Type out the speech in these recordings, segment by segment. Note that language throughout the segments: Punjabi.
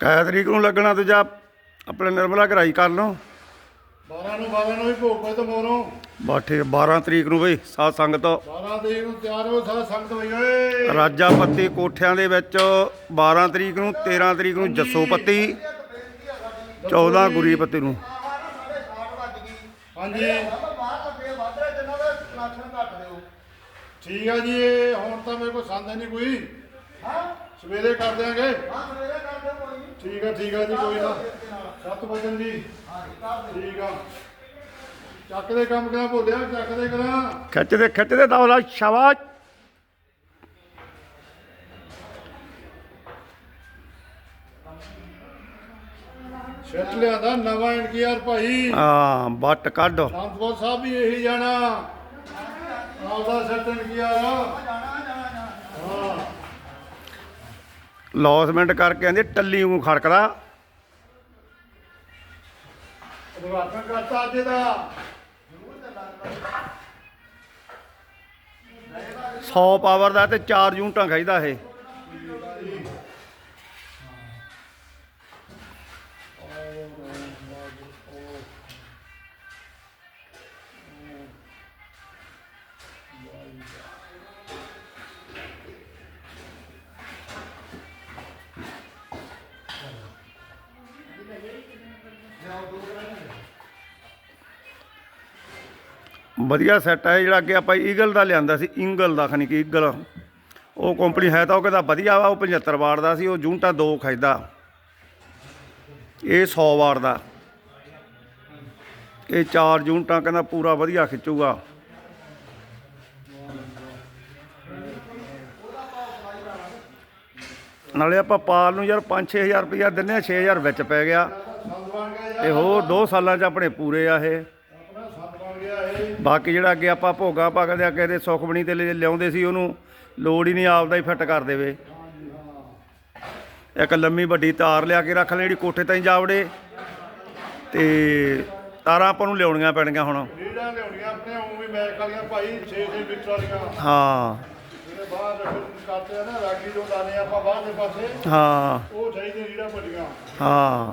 ਕੈ ਤਰੀਕ ਨੂੰ ਲੱਗਣਾ ਤੇ ਜਾ ਆਪਣੇ ਨਿਰਮਲਾ ਕਰਾਈ ਕਰ ਲਓ। 12 ਨੂੰ 12 ਨੂੰ ਹੀ ਭੋਗ ਪਏ ਤੇ ਮੋਰੋਂ ਬਾਠੇ 12 ਤਰੀਕ ਨੂੰ ਬਈ ਸਾਧ ਸੰਗਤ। 12 ਤਰੀਕ ਨੂੰ ਤਿਆਰ ਹੋ ਸਾਰਾ ਸੰਗਤ ਹੋਈ ਓਏ। ਰਾਜਾ ਪੱਤੀ ਕੋਠਿਆਂ ਦੇ ਵਿੱਚ 12 ਤਰੀਕ ਨੂੰ 13 ਤਰੀਕ ਨੂੰ ਜੱਸੋ ਪੱਤੀ 14 ਗੁਰੀ ਪੱਤੀ ਨੂੰ। ਹਾਂਜੀ। ਠੀਕ ਆ ਜੀ ਹੁਣ ਤਾਂ ਮੇਰੇ ਕੋਲ ਸੰਦ ਹੈ ਨਹੀਂ ਕੋਈ। ਸਵੇਰੇ ਕਰ ਦਿਆਂਗੇ। ਠੀਕ ਆ ਠੀਕ ਆ ਜੀ ਕੋਈ ਨਾ। 7 ਵਜੇ ਜੀ ਠੀਕ ਆ। ਚੱਕ ਦੇ ਕੰਮ ਕਿਹਨਾਂ ਭੁੱਲਿਆ ਚੱਕ ਦੇ ਕਰਾਂ। ਖਿੱਚਦੇ ਖਿੱਚਦੇ ਦੌਲਾ ਸ਼ਾਬਾਸ਼। ਛੱਟ ਲਿਆਂਦਾ ਨਵਾਂ ਐਨਕੀਆਰ ਭਾਈ। ਹਾਂ ਬੱਟ ਕੱਢ। ਅਨੰਦਪੁਰ ਸਾਹਿਬ ਵੀ ਇਹੀ ਜਾਣਾ। ਆਪਦਾ ਸੈਟ ਐਨਕੀਆਰ। ਹਾਂ ਲੌਸਮੈਂਟ ਕਰਕੇ ਕਹਿੰਦੇ ਟੱਲੀ ਨੂੰ ਖੜਕਦਾ। ਉਦਘਾਟਨ ਕਰਤਾ ਅੱਜ ਦਾ 100 ਪਾਵਰ ਦਾ ਤੇ 4 ਯੂਨਿਟਾਂ ਖਾਈਦਾ ਇਹ। ਵਧੀਆ ਸੈੱਟ ਹੈ ਜਿਹੜਾ ਅੱਗੇ ਆਪਾਂ ਈਗਲ ਦਾ ਲਿਆਂਦਾ ਸੀ ਇੰਗਲ ਦਾ ਖਣੀ ਕਿ ਈਗਲ ਉਹ ਕੰਪਨੀ ਹੈ ਤਾਂ ਉਹ ਕਹਿੰਦਾ ਵਧੀਆ ਵਾ, ਉਹ 75 ਵਾਟ ਦਾ ਸੀ, ਉਹ ਯੂਨਿਟਾਂ ਦੋ ਖਾਈਦਾ ਇਹ 100 ਵਾਟ ਦਾ। ਇਹ ਚਾਰ ਯੂਨਿਟਾਂ ਕਹਿੰਦਾ ਪੂਰਾ ਵਧੀਆ ਖਿੱਚੂਗਾ। ਨਾਲੇ ਆਪਾਂ ਪਾਲ ਨੂੰ ਯਾਰ 5-6000 ਰੁਪਇਆ ਦਿੰਨੇ ਆ 6000 ਵਿੱਚ ਪੈ ਗਿਆ। ਸੰਦ ਤੇ ਹੋਰ 2 ਸਾਲਾਂ 'ਚ ਆਪਣੇ ਪੂਰੇ ਆ ਇਹ ਆਪਣਾ ਸੰਦ ਬਣ ਗਿਆ ਇਹ ਬਾਕੀ ਜਿਹੜਾ ਅੱਗੇ ਆਪਾਂ ਭੋਗਾ ਭਗਦੇ ਆ ਕਿਸੇ ਸੁਖਬਣੀ ਤੇ ਲਿਆਉਂਦੇ ਸੀ ਉਹਨੂੰ ਲੋੜ ਹੀ ਨਹੀਂ ਆਪਦਾ ਹੀ ਫਿੱਟ ਕਰ ਦੇਵੇ। ਇੱਕ ਲੰਮੀ ਵੱਡੀ ਤਾਰ ਲਿਆ ਕੇ ਰੱਖ ਲੈ ਜਿਹੜੀ ਕੋਠੇ ਤਾਈਂ ਜਾਵੜੇ। ਤੇ ਤਾਰਾਂ ਆਪਾਂ ਨੂੰ ਲਿਆਉਣੀਆਂ ਪੈਣਗੀਆਂ ਹੁਣ। ਲੀਡਾਂ ਲਿਆਉਣੀਆਂ ਆਪਣੇ ਉਹ ਵੀ ਮੈਕ ਵਾਲੀਆਂ ਭਾਈ 6-6 ਮੀਟਰ ਵਾਲੀਆਂ। ਹਾਂ। ਬਾਹਰ ਕਰਦੇ ਆ ਨਾ ਰਾਗੀ ਜੋ ਲਾਣੇ ਆਪਾਂ ਬਾਹਰ ਦੇ ਪਾਸੇ। ਹਾਂ। ਉਹ ਚਾਹੀਦੇ ਹਾਂ।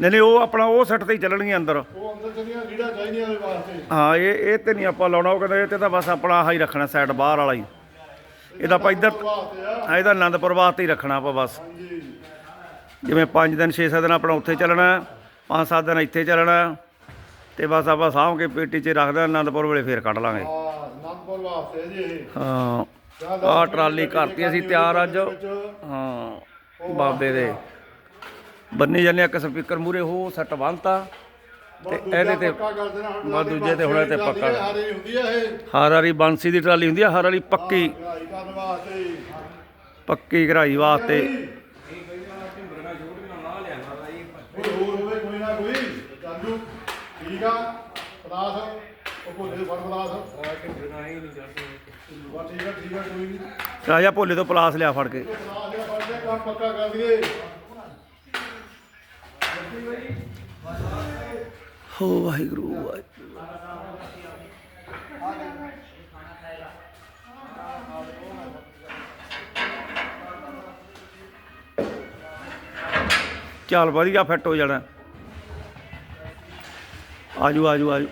ਨਹੀਂ ਨਹੀਂ ਉਹ ਆਪਣਾ ਉਹ ਸੈੱਟ ਤੇ ਹੀ ਚੱਲਣਗੀਆਂ ਅੰਦਰ। ਉਹ ਅੰਦਰ ਜਿਹੜੀਆਂ ਲੀਡਾਂ ਚਾਹੀਦੀਆਂ ਉਹਦੇ ਵਾਸਤੇ। ਹਾਂ ਇਹ ਇਹ ਤੇ ਨਹੀਂ ਆਪਾਂ ਲਾਉਣਾ ਉਹ ਕਹਿੰਦਾ ਇਹ ਤੇ ਤਾਂ ਬਸ ਆਪਣਾ ਆਹ ਹੀ ਰੱਖਣਾ ਸਾਈਡ ਬਾਹਰ ਵਾਲਾ ਹੀ। ਇਹਦਾ ਆਪਾਂ ਇੱਧਰ ਹਾਂ, ਇਹਦਾ ਆਨੰਦਪੁਰ ਵਾਸਤੇ ਹੀ ਰੱਖਣਾ ਆਪਾਂ ਬਸ। ਜਿਵੇਂ 5 ਦਿਨ 6-7 ਦਿਨ ਆਪਣਾ ਉੱਥੇ ਚੱਲਣਾ 5-7 ਦਿਨ ਇੱਥੇ ਚੱਲਣਾ ਤੇ ਬਸ ਆਪਾਂ ਸਾਂਭ ਕੇ ਪੇਟੀ 'ਚ ਰੱਖਦੇ ਆਨੰਦਪੁਰ ਵੇਲੇ ਫੇਰ ਕੱਢ ਲਾਂਗੇ। ਹਾਂ ਅਨੰਦਪੁਰ ਵਾਸਤੇ ਜੀ ਹਾਂ। ਆਹ ਟਰਾਲੀ ਕਰਤੀ ਅਸੀਂ ਤਿਆਰ ਅੱਜ। ਹਾਂ ਬਾਬੇ ਦੇ। ਬੰਨੀ ਜਾਂਦੇ ਇੱਕ ਸਪੀਕਰ ਮੂਰੇ ਹੋ ਸੱਟ ਬੰਨਤਾ ਤੇ ਇਹਦੇ ਤੇ ਬਸ ਦੂਜੇ ਤੇ ਹੁਣ ਤੇ ਪੱਕਾ। ਹਾਰੇ ਹੁੰਦੀ ਆ ਇਹ। ਹਰ ਵਾਲੀ ਬਾਂਸੀ ਦੀ ਟਰਾਲੀ ਹੁੰਦੀ ਆ ਹਰ ਵਾਲੀ ਪੱਕੀ। ਪੱਕੀ ਘਰਾਈ ਵਾਸਤੇ। ਕੋਈ ਹੋਰ ਹੋਵੇ ਕੋਈ ਨਾ ਕੋਈ। ਚਾਲੂ ਠੀਕ ਆ ਪਲਾਸ। ਉਹ ਭੋਲੇ ਫੜ ਪਲਾਸ ਬਸ ਠੀਕ ਆ ਠੀਕ ਆ ਕੋਈ ਨਹੀਂ ਰਾਜਾ ਭੋਲੇ ਤੋਂ ਪਲਾਸ ਲਿਆ ਫੜ ਕੇ। ਪਲਾਸ ਦੇ ਫੜ ਕੇ ਕੰਮ ਪੱਕਾ ਕਰ ਦਈਏ ਹੋ ਵਾਹਿਗੁਰੂ ਵਾਹਿਗੁਰੂ। ਚੱਲ ਵਧੀਆ ਫਿੱਟ ਹੋ ਜਾਣਾ। ਆਜੂ ਆਜੂ ਆਜੂ।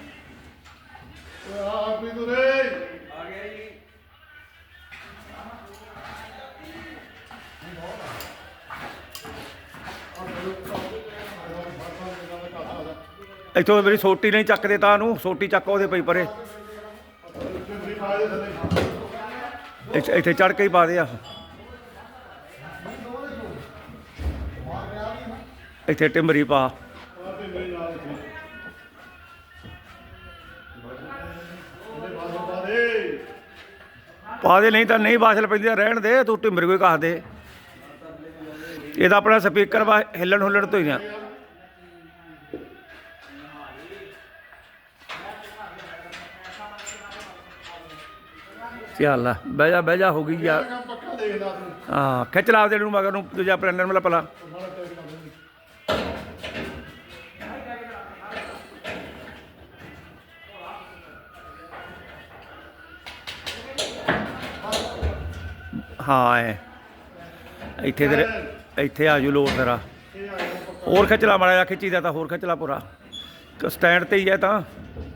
ਇੱਥੋਂ ਮੇਰੀ ਸੋਟੀ ਨਹੀਂ ਚੱਕਦੇ ਤਾਂ ਨੂੰ ਸੋਟੀ ਚੱਕ ਉਹਦੇ ਪਈ ਪਰੇ। ਇੱਥੇ- ਇੱਥੇ ਚੜ ਕੇ ਹੀ ਪਾ ਦੇ ਆ। ਇੱਥੇ ਟਿੰਬਰੀ ਪਾ। ਪਾ ਦੇ ਨਹੀਂ ਤਾਂ ਨਹੀਂ ਬਾਸ਼ਲ ਪੈਂਦੀ ਆ, ਰਹਿਣ ਦੇ ਤੂੰ ਟਿੰਬਰ ਕੋਈ ਕਹਾ ਦੇ। ਤਾਂ ਆਪਣਾ ਸਪੀਕਰ ਵਾ ਹਿੱਲਣ ਹੁੱਲਣ ਤੋਂ ਹੀ ਆ। ਚੱਲ ਆ, ਬਹਿ ਜਾ ਬਹਿ ਜਾ ਹੋ ਗਈ ਯਾਰ। ਪੱਕਾ ਦੇਖਦਾ ਤੂੰ। ਹਾਂ ਖਿੱਚ ਲਾ ਦੇ ਨੂੰ ਮਗਰ ਨੂੰ ਦੂਜਾ ਪ੍ਰੈਨਰ ਮਲਾ ਪਲਾ ਹਾਂ ਐ। ਇੱਥੇ ਤੇਰੇ ਇੱਥੇ ਆ ਜੂ ਲੋਡ ਤੇਰਾ। ਹੋਰ ਖਿਚਲਾ ਮਾੜਾ ਜਿਹਾ ਖਿੱਚੀ ਦਾ ਤਾਂ ਹੋਰ ਖਿਚਲਾ ਪੂਰਾ। ਸਟੈਂਡ ਤੇ ਹੀ ਹੈ ਤਾਂ।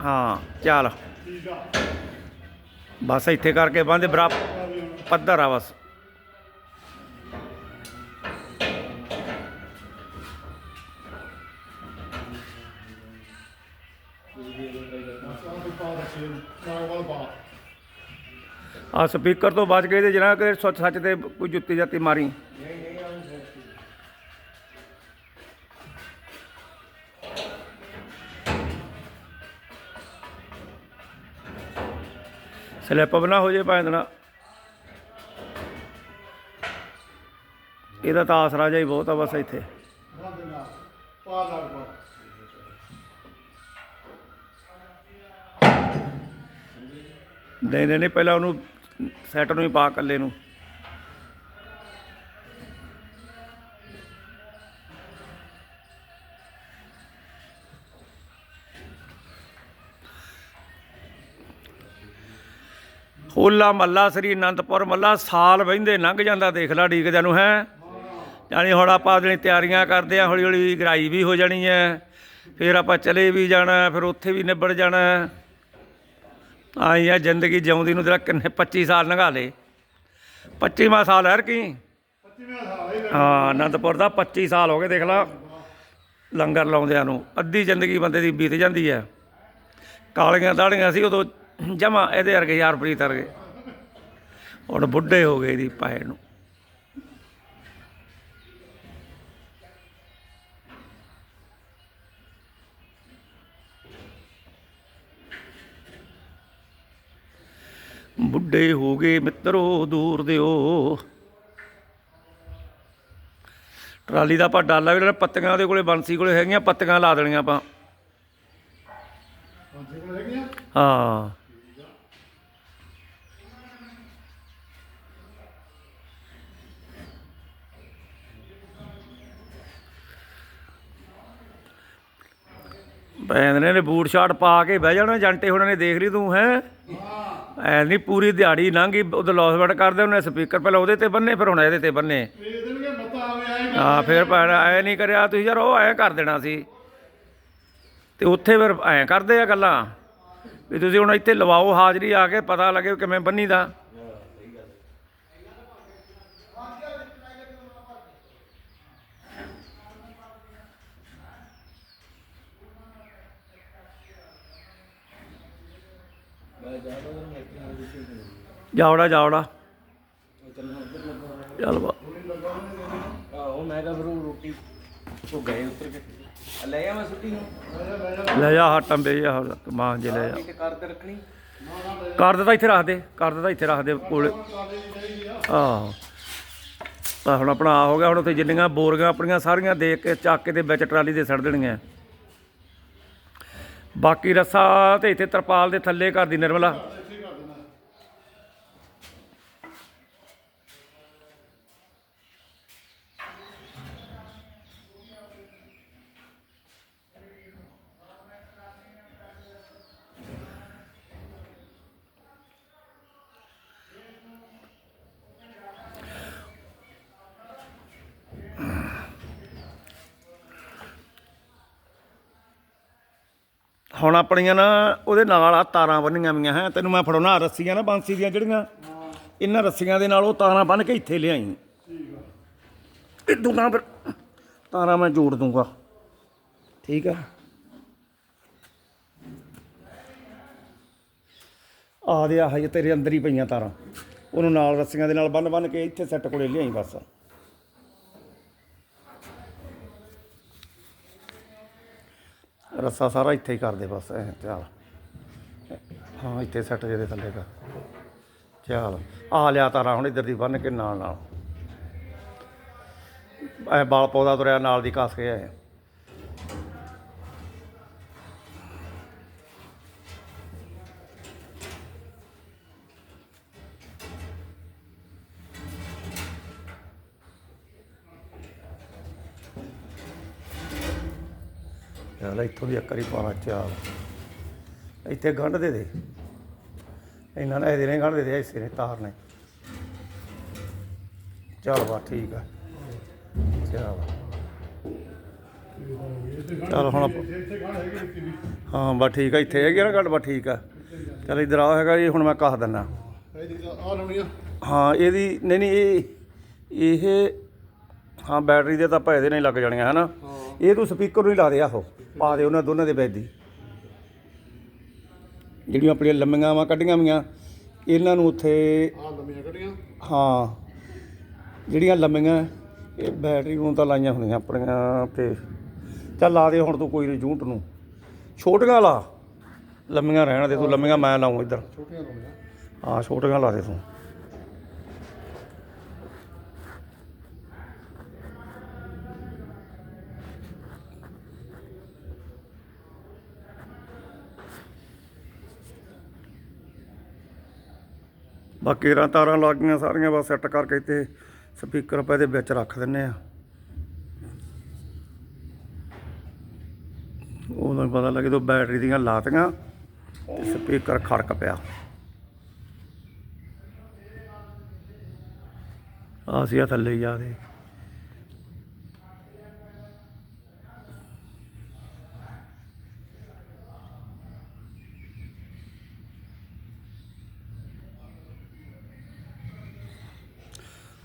ਹਾਂ ਚੱਲ। ਠੀਕ ਆ। ਬਸ ਇੱਥੇ ਕਰਕੇ ਬੰਦੇ ਬਰਾਬਰ ਪੱਧਰ ਆ ਬਸ। ਸਾਹ ਆ ਸਪੀਕਰ ਤੋਂ ਬਚ ਗਏ ਤੇ ਜਨਾ ਕਿ ਸੱਚ ਸੱਚ ਤੇ ਕੋਈ ਜੁੱਤੀ ਜਾਤੀ ਮਾਰੀ। ਸਲਿੱਪ ਬਣਾ ਹੋ ਜੇ ਭਾਵੇਂ ਦੇਣਾ। ਇਹਦਾ ਤਾਂ ਆਸਰਾ ਜਿਹਾ ਹੀ ਬਹੁਤ ਆ ਬਸ ਇੱਥੇ। ਬੰਦ ਨਾਲ ਪਾ ਨਹੀਂ ਨਹੀਂ, ਪਹਿਲਾਂ ਉਹਨੂੰ ਸੈੱਟ ਨੂੰ ਹੀ ਪਾ ਕੱਲੇ ਨੂੰ। ਹੋਲਾ ਮੱਲਾ ਸ੍ਰੀ ਅਨੰਦਪੁਰ ਮੱਲਾ ਸਾਲ ਵਹਿੰਦੇ ਲੰਘ ਜਾਂਦਾ ਦੇਖ ਲਾ ਡੀਕਦਿਆਂ ਨੂੰ ਹੈ? ਜਾਣੀ ਹੁਣ ਆਪਾਂ ਆਪਣੀ ਤਿਆਰੀਆਂ ਕਰਦੇ ਆ ਹੌਲੀ ਹੌਲੀ ਗਰਾਈ ਵੀ ਹੋ ਜਾਣੀ ਹੈ ਫਿਰ ਆਪਾਂ ਚਲੇ ਵੀ ਜਾਣਾ ਫਿਰ ਉੱਥੇ ਵੀ ਨਿਬੜ ਜਾਣਾ। ਆਈ ਆ ਜ਼ਿੰਦਗੀ ਜਿਉਂਦੀ ਨੂੰ ਤੇਰਾ ਕਿੰਨੇ 25 ਸਾਲ ਲੰਘਾ ਲੇ 25ਵਾਂ ਸਾਲ ਹੈ ਕੀ? 25ਵਾਂ ਸਾਲ ਹੀ ਹਾਂ ਅਨੰਦਪੁਰ ਦਾ 25 ਸਾਲ ਹੋ ਗਏ ਦੇਖ ਲਾ। ਲੰਗਰ ਲਾਉਂਦਿਆਂ ਨੂੰ ਅੱਧੀ ਜ਼ਿੰਦਗੀ ਬੰਦੇ ਦੀ ਬੀਤ ਜਾਂਦੀ ਹੈ ਕਾਲੀਆਂ ਦਾੜੀਆਂ ਸੀ ਉਦੋਂ ਜਮਾ ਇਹਦੇ ਵਰਗੇ ਯਾਰ ਪ੍ਰੀਤ ਵਰਗੇ। ਹੁਣ ਬੁੱਢੇ ਹੋ ਗਏ ਦੀ ਪਾਏ ਨੂੰ। ਬੁੱਢੇ ਹੋ ਗਏ ਮਿੱਤਰੋ ਦੂਰ ਦਿਓ। ਟਰਾਲੀ ਦਾ ਆਪਾਂ ਡਾਲਾ ਵੀ ਪੱਤੀਆਂ ਉਹਦੇ ਕੋਲੇ ਬੰਸੀ ਕੋਲੇ ਹੈਗੀਆਂ ਪੱਤੀਆਂ ਲਾ ਦੇਣੀਆਂ ਆਪਾਂ। ਹਾਂ। ਬੈਂਦਨੇ ਨੇ ਬੂਟ ਸ਼ਾਟ ਪਾ ਕੇ ਬਹਿ ਜਾਣਾ ਜੰਟੇ ਹੁਣਾਂ ਨੇ ਦੇਖ ਲਈ ਤੂੰ ਹੈ? ਐ ਨਹੀਂ ਪੂਰੀ ਦਿਹਾੜੀ ਲੰਘੀ ਉਦੋਂ ਲੌਸਮੈਂਟ ਕਰਦੇ ਉਹਨੇ ਸਪੀਕਰ ਪਹਿਲਾਂ ਉਹਦੇ ਤੇ ਬੰਨੇ ਫਿਰ ਹੁਣ ਇਹਦੇ ਤੇ ਬੰਨੇ। ਹਾਂ। ਫਿਰ ਭੈਣ ਐ ਨਹੀਂ ਕਰਿਆ ਤੁਸੀਂ ਯਾਰ ਉਹ ਐ ਕਰ ਦੇਣਾ ਸੀ। ਤੇ ਉੱਥੇ ਫਿਰ ਐ ਕਰਦੇ ਆ ਗੱਲਾਂ ਵੀ ਤੁਸੀਂ ਹੁਣ ਇੱਥੇ ਲਵਾਓ ਹਾਜ਼ਰੀ ਆ ਕੇ ਪਤਾ ਲੱਗੇ ਕਿਵੇਂ ਬੰਨੀ ਦਾ ਜਾਵੜਾ ਜਾਵੜਾ। ਚੱਲ ਬਾ ਆਹੋ ਮੈਂ ਫਿਰ ਉਹ ਰੋਟੀ ਉਹ ਗਏ ਉੱਤਰ ਕੇ। ਲੈ ਆ ਮੈਂ ਸੁੱਟੀ ਨੂੰ। ਲੈ ਜਾ ਹਾ ਟੰਬੇ ਜਾ ਮਾਂ ਜੇ ਲੈ ਜਾ ਤੇ ਕਰ ਤੇ ਰੱਖਣੀ। ਕਰ ਦਿੱਤਾ ਇੱਥੇ ਰੱਖ ਦੇ ਕਰ ਦਿੱਤਾ ਇੱਥੇ ਰੱਖ ਦੇ ਕੋਲੇ। ਆਹੋ। ਤਾਂ ਹੁਣ ਆਪਣਾ ਆ ਹੋ ਗਿਆ ਹੁਣ ਉੱਥੇ ਜਿੰਨੀਆਂ ਬੋਰੀਆਂ ਆਪਣੀਆਂ ਸਾਰੀਆਂ ਦੇਖ ਕੇ ਚੱਕ ਕੇ ਤੇ ਵਿੱਚ ਟਰਾਲੀ ਦੇ ਸੜ ਦੇਣੀਆਂ। ਬਾਕੀ ਰੱਸਾ ਤੇ ਇੱਥੇ ਤਰਪਾਲ ਦੇ ਥੱਲੇ ਘਰ ਦੀ ਨਿਰਮਲਾ। ਹੁਣ ਆਪਣੀਆਂ ਨਾ, ਉਹਦੇ ਨਾਲ ਆ ਤਾਰਾਂ ਬੰਨੀਆਂ ਵੀਆਂ ਹੈ। ਤੈਨੂੰ ਮੈਂ ਫੜਾਉਣਾ ਰੱਸੀਆਂ ਨਾ, ਬਾਂਸੀ ਦੀਆਂ ਜਿਹੜੀਆਂ। ਇਹਨਾਂ ਰੱਸੀਆਂ ਦੇ ਨਾਲ ਉਹ ਤਾਰਾਂ ਬੰਨ ਕੇ ਇੱਥੇ ਲਿਆਈ। ਇਦੋਂ ਤਾਂ ਫਿਰ। ਤਾਰਾਂ ਮੈਂ ਜੋੜ ਦੂੰਗਾ। ਠੀਕ ਆ? ਆ ਦੇ ਆ ਹਜੇ ਤੇਰੇ ਅੰਦਰ ਹੀ ਪਈਆਂ ਤਾਰਾਂ। ਉਹਨੂੰ ਨਾਲ ਰੱਸੀਆਂ ਦੇ ਨਾਲ ਬੰਨ ਬੰਨ ਕੇ ਇੱਥੇ ਸੈੱਟ ਕੋਲੇ ਲਿਆਈ ਬਸ। ਰੱਸਾ ਸਾਰਾ ਇੱਥੇ ਹੀ ਕਰ ਦੇ ਬਸ, ਐ, ਚੱਲ। ਹਾਂ, ਇੱਥੇ ਸੈੱਟ ਜਿਹਦੇ ਥੱਲੇ ਕਰ। ਚੱਲ, ਆ ਲਿਆ ਤਾਰਾ ਹੁਣ ਇੱਧਰ ਦੀ ਬੰਨ ਕੇ ਨਾਲ ਨਾਲ। ਐ ਬਾਲ ਪੌਦਾ ਤੁਰਿਆ, ਨਾਲ ਦੀ ਕੱਸ ਕੇ ਐ ਚੱਲ ਇੱਥੋਂ ਦੀ ਇੱਕ ਵਾਰੀ ਪਾਣਾ ਚਾਲ। ਇੱਥੇ ਗੰਢ ਦੇ ਦੇ। ਇਹਨਾਂ ਨੇ ਇਹਦੇ ਨੇ ਗੰਢ ਦੇ ਦੇ, ਇਸੇ ਨੇ ਤਾਰ ਨੇ। ਚੱਲ ਵਾ ਠੀਕ ਆ। ਚਲ। ਚੱਲ ਹੁਣ ਆਪਾਂ- ਹਾਂ ਬਸ ਠੀਕ ਆ, ਇੱਥੇ ਹੈਗੀ ਆ ਨਾ ਗੱਲ ਬਾ, ਠੀਕ ਆ। ਚੱਲ ਇਧਰ ਆ ਹੈਗਾ ਜੀ, ਹੁਣ ਮੈਂ ਕਹ ਦਿੰਦਾ ਹਾਂ, ਇਹਦੀ, ਨਹੀਂ ਨਹੀਂ, ਇਹ ਇਹ ਹਾਂ, ਬੈਟਰੀ ਦੇ ਤਾਂ ਆਪਾਂ ਇਹਦੇ ਨਾਲ ਹੀ ਲੱਗ ਜਾਣੀਆਂ, ਹਨਾ? ਇਹ ਤੂੰ ਸਪੀਕਰ ਨੂੰ ਹੀ ਲਾ ਦੇ ਆਹੋ ਪਾ ਦੇ ਉਹਨਾਂ ਦੋਨਾਂ ਦੇ ਵਿੱਚ ਦੀ ਜਿਹੜੀਆਂ ਆਪਣੀਆਂ ਲੰਮੀਆਂ ਵਾਂ ਕੱਢੀਆਂ ਵੀਆਂ ਇਹਨਾਂ ਨੂੰ ਉੱਥੇ ਆ ਲੰਮੀਆਂ ਕੱਢੀਆਂ। ਹਾਂ ਜਿਹੜੀਆਂ ਲੰਮੀਆਂ ਇਹ ਬੈਟਰੀ ਨੂੰ ਤਾਂ ਲਾਈਆਂ ਹੁੰਦੀਆਂ ਆਪਣੀਆਂ ਤੇ ਚੱਲ ਲਾ ਦੇ ਹੁਣ ਤੂੰ ਕੋਈ ਨਹੀਂ ਜੂੰਟ ਨੂੰ। ਛੋਟੀਆਂ ਲਾ ਲੰਮੀਆਂ ਰਹਿਣ ਦੇ ਤੂੰ ਲੰਮੀਆਂ ਮੈਂ ਲਾਉਂ ਇੱਧਰ। ਛੋਟੀਆਂ ਲਾਉਣੀਆਂ ਹਾਂ ਛੋਟੀਆਂ ਲਾ ਦੇ ਤੂੰ। ਬਾਕੀ ਰਾਂ ਤਾਰਾਂ ਲੱਗ ਗਈਆਂ ਸਾਰੀਆਂ ਬਸ ਸੈੱਟ ਕਰਕੇ ਤੇ ਸਪੀਕਰ ਆਪਾਂ ਇਹਦੇ ਵਿੱਚ ਰੱਖ ਦਿੰਨੇ ਆ ਉਦੋਂ ਪਤਾ ਲੱਗੇ ਤੋਂ ਬੈਟਰੀ ਦੀਆਂ ਲਾਤੀਆਂ ਸਪੀਕਰ ਖੜਕ ਪਿਆ। ਆਸੀਆ ਥੱਲੇ ਜਾ ਆ ਦੇ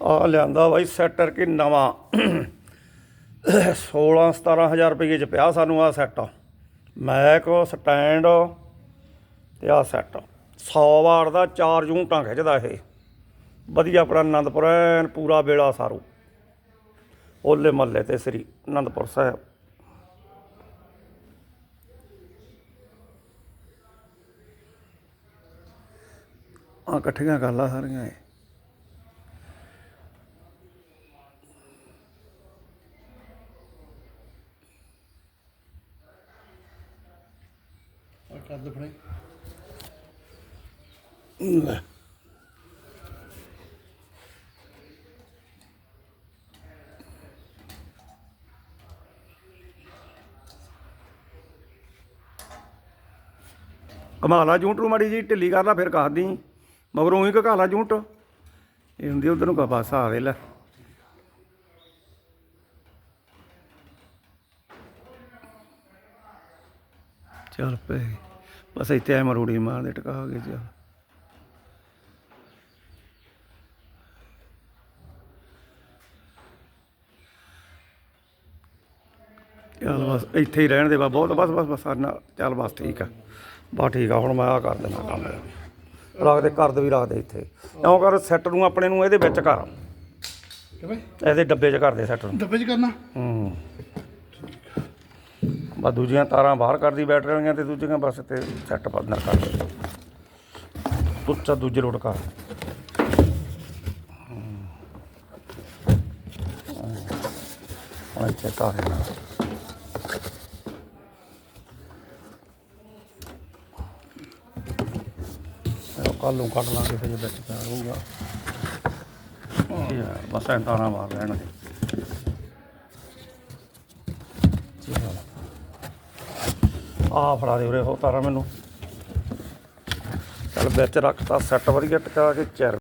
ਆ ਲਿਆਂਦਾ ਬਾਈ ਸੈਟਰ ਕੀ ਨਵਾਂ। 16 17000 ਰੁਪਏ ਚ ਪਿਆ ਸਾਨੂੰ ਆ ਸੈੱਟ ਮੈਕ ਸਟੈਂਡ ਤੇ ਆ ਸੈੱਟ 100 ਵਾਰ ਦਾ ਚਾਰ ਯੂਨਟਾਂ ਖਿੱਚਦਾ ਇਹ। ਵਧੀਆ ਆਪਣਾ ਆਨੰਦਪੁਰ ਐਨ ਪੂਰਾ ਵੇਲਾ ਸਾਰੂ। ਓਲੇ ਮਹੱਲੇ ਤੇ ਸ੍ਰੀ ਆਨੰਦਪੁਰ ਸਾਹਿਬ। ਆ ਇਕੱਠੀਆਂ ਕਰ ਲਾ ਸਾਰੀਆਂ ਇਹ। ਕਰ ਦੇ ਫੜੇ ਲੈ। ਕਮਾਲਾ ਜੂੰਟ ਨੂੰ ਮਾੜੀ ਜੀ, ਢਿੱਲੀ ਕਰ ਲਾ ਫਿਰ ਕੱਸਦੀ ਮਗਰੋਂ ਹੀ ਘਕਾਲਾ ਜੂੰਟ। ਇਹ ਹੁੰਦੀ ਉਧਰ ਨੂੰ ਕਾ ਬਸ ਦੇ ਲੈ ਚੱਲ ਪਏ। ਬਸ ਇੱਥੇ ਐ ਮਰੂੜੀ ਮਾਰਦੇ ਟਕਾ ਕੇ ਚੱਲ ਚੱਲ ਬਸ ਇੱਥੇ ਹੀ ਰਹਿਣ ਦੇ ਬਾ ਬਹੁਤ ਬਸ ਬਸ ਬਸ ਨਾ ਚੱਲ ਬਸ ਠੀਕ ਆ। ਬਸ ਠੀਕ ਆ ਹੁਣ ਮੈਂ ਆ ਕਰ ਦੇਣਾ ਕੰਮ। ਰੱਖ ਦੇ ਕਰ ਦੇ ਵੀ ਰੱਖ ਦੇ ਇੱਥੇ। ਇਉਂ ਕਰ ਸੈੱਟ ਨੂੰ ਆਪਣੇ ਨੂੰ ਇਹਦੇ ਵਿੱਚ ਕਰ। ਕਿਵੇਂ? ਇਹਦੇ ਡੱਬੇ 'ਚ ਕਰ ਦੇ ਸੈੱਟ ਨੂੰ ਡੱਬੇ 'ਚ ਕਰਨਾ? ਹੂੰ। ਬਸ ਦੂਜੀਆਂ ਤਾਰਾਂ ਬਾਹਰ ਕਰਦੀ ਬੈਟਰੀ ਵਾਲੀਆਂ ਤੇ ਦੂਜੀਆਂ ਬਸ ਤੇ ਸੈੱਟ ਬੰਦਰ ਕਰ ਦੇ ਉੱਚਾ ਦੂਜੇ ਲੋਟ ਕਰ। ਹੂੰ। ਹੁਣ ਇੱਥੇ ਕਰ ਕੱਲ ਨੂੰ। ਕੱਢ ਲਾਂਗੇ ਫਿਰ ਜੇ ਵਿੱਚ ਪਿਆ ਹੋਊਗਾ। ਬਸ ਐਂ ਤਾਰਾਂ ਮਾਰ ਲੈਣ ਦੇ ਆ ਫੜਾ ਦੇ ਉਰੇ ਉਹ ਤਾਰਾ ਮੈਨੂੰ। ਚੱਲ ਵਿੱਚ ਰੱਖਤਾ ਸੈੱਟ ਵਧੀਆ ਟਿਕਾ ਕੇ ਚਿਰ